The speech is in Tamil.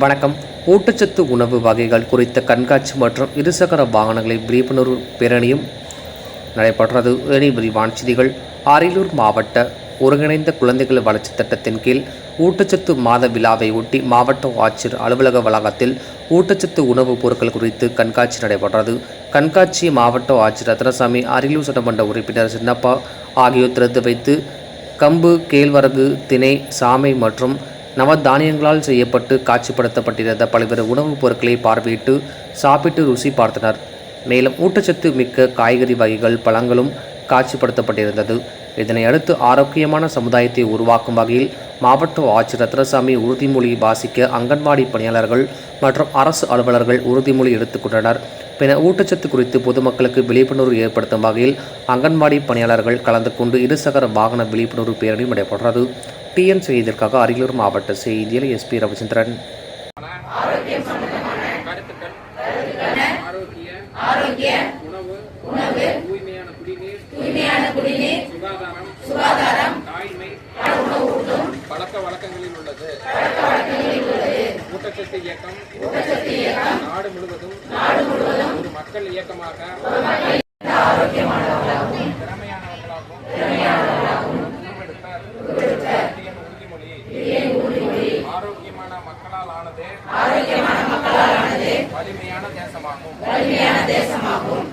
வணக்கம். ஊட்டச்சத்து உணவு வகைகள் குறித்த கண்காட்சி மற்றும் இருசக்கர வாகனங்களை விழிப்புணர்வு பேரணியும் நடைபெற்றது. இனி விரிவான செய்திகள். அரியலூர் மாவட்ட ஒருங்கிணைந்த குழந்தைகள் வளர்ச்சி திட்டத்தின் கீழ் ஊட்டச்சத்து மாத விழாவை ஒட்டி மாவட்ட ஆட்சியர் அலுவலக வளாகத்தில் ஊட்டச்சத்து உணவுப் பொருட்கள் குறித்து கண்காட்சி நடைபெற்றது. கண்காட்சி மாவட்ட ஆட்சியர் ரத்னசாமி அரியலூர் சட்டமன்ற உறுப்பினர் சின்னப்பா ஆகியோர் திறந்து வைத்து கம்பு கேழ்வரகு திணை சாமை மற்றும் நவதானியங்களால் செய்யப்பட்டு காட்சிப்படுத்தப்பட்டிருந்த பல்வேறு உணவுப் பொருட்களை பார்வையிட்டு சாப்பிட்டு ருசி பார்த்தனர். மேலும் ஊட்டச்சத்து மிக்க காய்கறி வகைகள் பழங்களும் காட்சிப்படுத்தப்பட்டிருந்தது. இதனை அடுத்து ஆரோக்கியமான சமுதாயத்தை உருவாக்கும் வகையில் மாவட்ட ஆட்சியர் ரத்னசாமி உறுதிமொழி வாசிக்க அங்கன்வாடி பணியாளர்கள் மற்றும் அரசு அலுவலர்கள் உறுதிமொழி எடுத்துக்கொண்டனர் பின்னர் ஊட்டச்சத்து குறித்து பொதுமக்களுக்கு விழிப்புணர்வு ஏற்படுத்தும் வகையில் அங்கன்வாடி பணியாளர்கள் கலந்து கொண்டு இருசக்கர வாகன விழிப்புணர்வு பேரணி நடைபெற்றது. டிஎன் செய்திற்காக அரியலூர் மாவட்ட செய்தியில் எஸ்பி ரவிச்சந்திரன். பழக்க வழக்கங்களில் உள்ளது ஊட்டச்சத்து இயக்கம் நாடு முழுவதும் நாடு முழுவதும் ஒரு மக்கள் இயக்கமாக திறமையானவர்களாகவும் திறமையானவர்களாகவும் மக்களால் ஆனது வலிமையான தேசமாகும்.